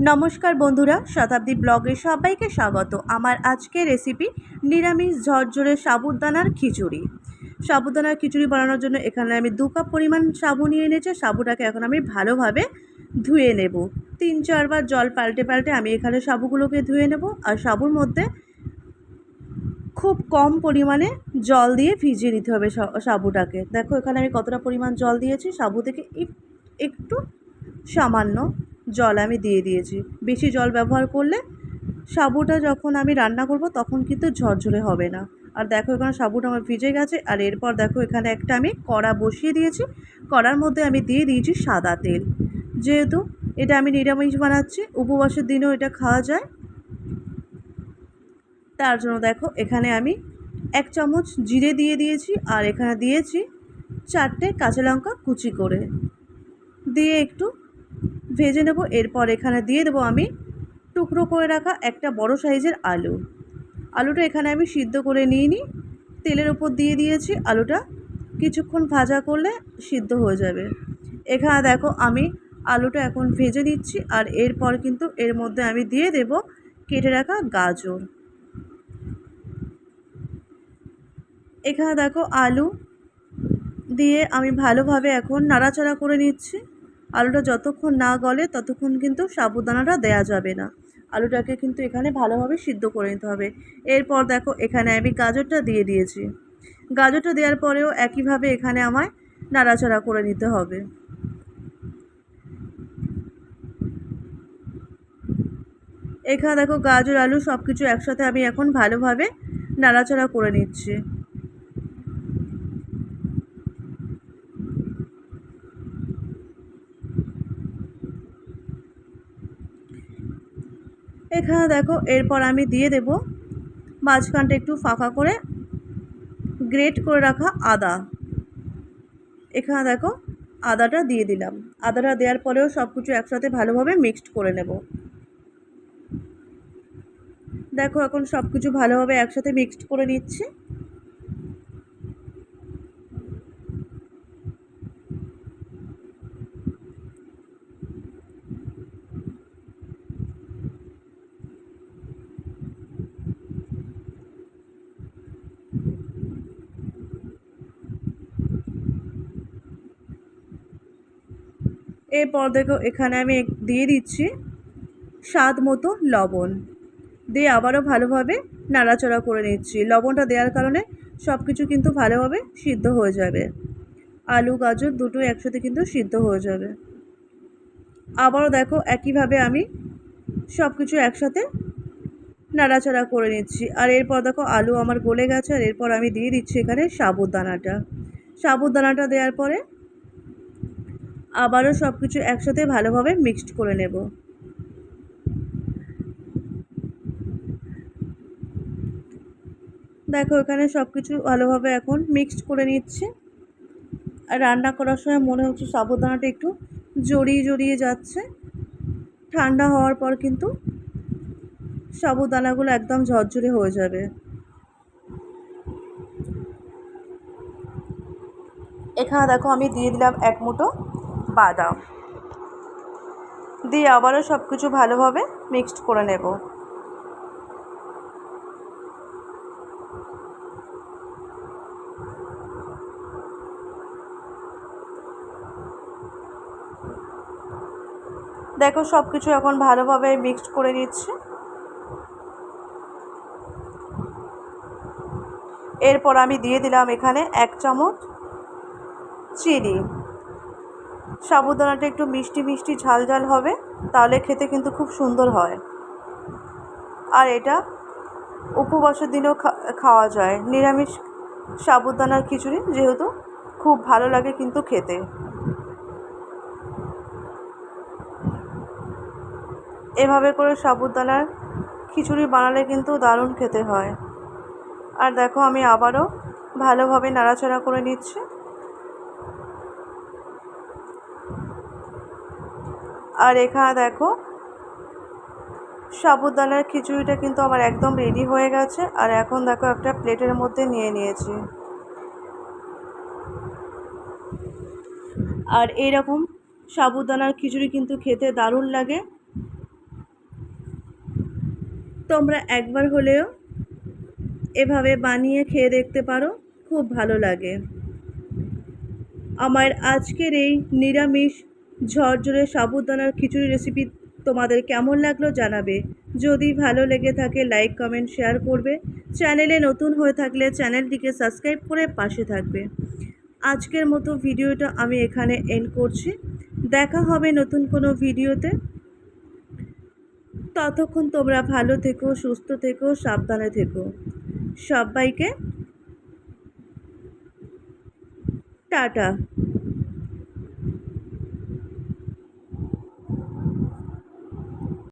নমস্কার বন্ধুরা, শতাব্দী ব্লগে সবাইকে স্বাগত। আমার আজকের রেসিপি নিরামিষ ঝরঝরে সাবুদানার খিচুড়ি। সাবুদানার খিচুড়ি বানানোর জন্য এখানে আমি দু কাপ পরিমাণ সাবু নিয়ে এনেছি। সাবুটাকে এখন আমি ভালোভাবে ধুয়ে নেব। তিন চারবার জল পাল্টে পাল্টে আমি এখানে সাবুগুলোকে ধুয়ে নেব আর সাবুর মধ্যে খুব কম পরিমাণে জল দিয়ে ভিজিয়ে নিতে হবে সাবুটাকে। দেখো, এখানে আমি কতটা পরিমাণ জল দিয়েছি। সাবু থেকে এক- একটু সামান্য জল আমি দিয়ে দিয়েছি। বেশি জল ব্যবহার করলে সাবুটা যখন আমি রান্না করব তখন কিন্তু ঝরঝরে হবে না। আর দেখো এখানে সাবুটা আমার ভিজে গেছে। আর এরপর দেখো এখানে একটা আমি কড়া বসিয়ে দিয়েছি। কড়ার মধ্যে আমি দিয়ে দিয়েছি সাদা তেল। যেহেতু এটা আমি নিরামিষ বানাচ্ছি, উপবাসের দিনেও এটা খাওয়া যায়। তার জন্য দেখো এখানে আমি এক চামচ জিরে দিয়ে দিয়েছি আর এখানে দিয়েছি চারটে কাঁচা লঙ্কা কুচি করে। দিয়ে একটু ভেজে নেব, এরপর এখানে দিয়ে দেবো আমি টুকরো করে রাখা একটা বড় সাইজের আলু। আলুটা এখানে আমি সিদ্ধ করে নিয়ে নিই তেলের উপর দিয়ে দিয়েছি আলুটা। কিছুক্ষণ ভাজা করলে সিদ্ধ হয়ে যাবে। এখানে দেখো আমি আলুটা এখন ভেজে নিচ্ছি আর এরপর কিন্তু এর মধ্যে আমি দিয়ে দেব কেটে রাখা গাজর। এখানে দেখো আলু দিয়ে আমি ভালোভাবে এখন নাড়াচাড়া করে নিচ্ছি। আলুটা যতক্ষণ না গলে ততক্ষণ কিন্তু সাবুদানাটা দেয়া যাবে না। আলুটাকে কিন্তু এখানে ভালোভাবে সিদ্ধ করে নিতে হবে। এরপর দেখো, এখানে আমি গাজরটা দিয়ে দিয়েছি। গাজরটা দেওয়ার পরেও একইভাবে এখানে আমায় নাড়াচাড়া করে নিতে হবে। এখানে দেখো গাজর, আলু সব কিছু একসাথে আমি এখন ভালোভাবে নাড়াচাড়া করে নিচ্ছি। এখানে দেখো, এরপর আমি দিয়ে দেব মাঝখানটা একটু ফাঁকা করে গ্রেট করে রাখা আদা। এখানে দেখো, আদাটা দিয়ে দিলাম। আদাটা দেওয়ার পরেও সব কিছু একসাথে ভালোভাবে মিক্সড করে নেব। দেখো, এখন সব কিছু ভালোভাবে একসাথে মিক্সড করে নিচ্ছি। এরপর দেখো, এখানে আমি দিয়ে দিচ্ছি স্বাদ মতো লবণ। দিয়ে আবারও ভালোভাবে নাড়াচাড়া করে নিচ্ছি। লবণটা দেওয়ার কারণে সব কিছু কিন্তু ভালোভাবে সিদ্ধ হয়ে যাবে। আলু, গাজর দুটো একসাথে কিন্তু সিদ্ধ হয়ে যাবে। আবারও দেখো, একইভাবে আমি সব কিছু একসাথে নাড়াচাড়া করে নিচ্ছি। আর এরপর দেখো, আলু আমার গলে গেছে। আর এরপর আমি দিয়ে দিচ্ছি এখানে সাবুদানাটা। সাবুদানাটা দেওয়ার পরে আবারও সব কিছু একসাথে ভালোভাবে মিক্সড করে নেব। দেখো, এখানে সব কিছু ভালোভাবে এখন মিক্সড করে নিচ্ছে। আর রান্না করার সময় মনে হচ্ছে সাবুদানাটা একটু জড়িয়ে জড়িয়ে যাচ্ছে। ঠান্ডা হওয়ার পর কিন্তু সাবুদানাগুলো একদম ঝরঝরে হয়ে যাবে। এখানে দেখো, আমি দিয়ে দিলাম এক মুঠো বাদাম। দিয়ে আবারও সব কিছু ভালোভাবে মিক্সড করে নেব। দেখো সব কিছু এখন ভালোভাবে মিক্সড করে নিচ্ছি। এরপর আমি দিয়ে দিলাম এখানে এক চামচ চিনি। সাবুদানাটা একটু মিষ্টি মিষ্টি ঝাল ঝাল হবে, তাহলে খেতে কিন্তু খুব সুন্দর হয়। আর এটা উপবাসের দিনেও খাওয়া যায়। নিরামিষ সাবুদানার খিচুড়ি যেহেতু খুব ভালো লাগে কিন্তু খেতে। এভাবে করে সাবুদানার খিচুড়ি বানালে কিন্তু দারুণ খেতে হয়। আর দেখো আমি আবারও ভালোভাবে নাড়াচাড়া করে নিচ্ছি। আর এখানে দেখো, সাবুদানার খিচুড়িটা কিন্তু আমার একদম রেডি হয়ে গেছে। আর এখন দেখো একটা প্লেটের মধ্যে নিয়ে নিয়েছি। আর এইরকম সাবুদানার খিচুড়ি কিন্তু খেতে দারুণ লাগে। তোমরা একবার হলেও এভাবে বানিয়ে খেয়ে দেখতে পারো, খুব ভালো লাগে। আমার আজকের এই নিরামিষ ঝরঝরে সাবুদানার খিচুড়ি রেসিপি তোমাদের কেমন লাগল জানাবে। যদি ভালো লেগে থাকে লাইক কমেন্ট শেয়ার করবে। চ্যানেলে নতুন হয়ে থাকলে চ্যানেলটিকে সাবস্ক্রাইব করে পাশে থাকবে। আজকের মতো ভিডিওটা আমি এখানে এন্ড করছি। দেখা হবে নতুন কোনো ভিডিওতে। ততক্ষণ তোমরা ভালো থেকো, সুস্থ থেকো, সাবধানে থেকো। সবাইকে টাটা।